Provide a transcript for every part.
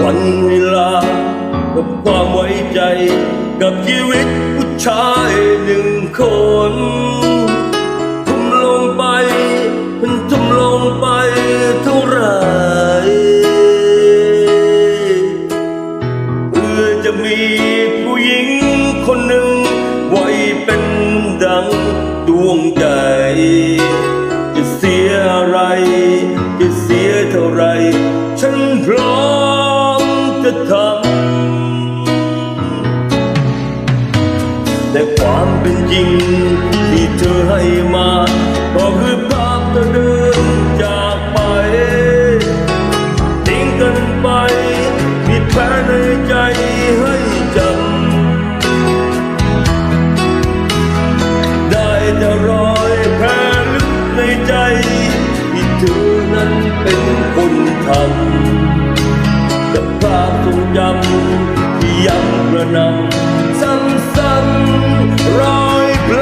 วันเวลากับความไว้ใจ กับชีวิตผู้ชายหนึ่งคนทุ่มลงไปทุ่มลงไปเท่าไรเพื่อจะมีผู้หญิงคนหนึ่งไว้เป็นดังดวงใจ มจะทำแต่ความเป็นจริงที่เธอให้มา ก็คือภาพเธอเดินจากไปทิ้งกันไป มีแผลในใจให้จำ ได้แต่รอยแผลลึกในใจ ที่เธอนั้นเป็นคนทำ กับภาพทรงจำที่ยังกระนำซ้ำๆรอยแผล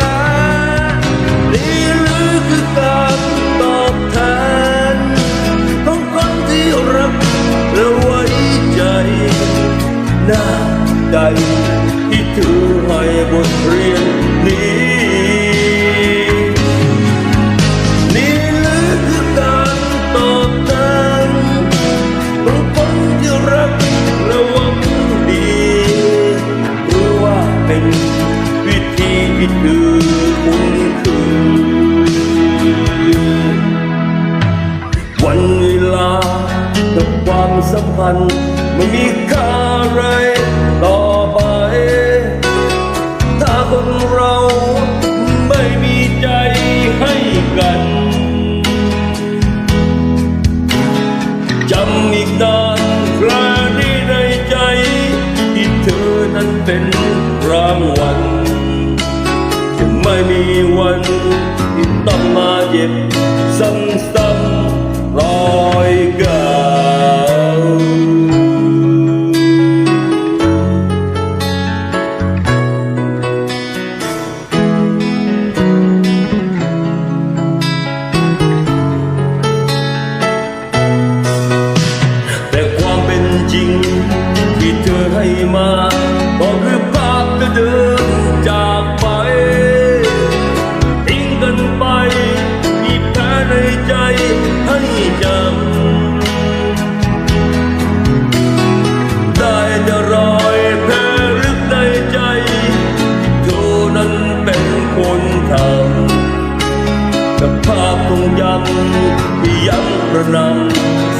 นี่หรือคือการตอบแทนของคนที่รักและไว้ใจหน้าใจที่เธอให้บทเรียนนี้ ธีที่เธอคุ้นเคยวันเวลากับความสัมพันธ์ไม่มีค่าอะไรต่อไป ถ้าคนเราไม่มีใจให้กันจำอีกนานครานี้ในใจ ที่เธอนั้นเป็นรางวัล มาเย็บซ้ำๆรอยเก่ ทำกับภาพคงยำที่ยังประนำ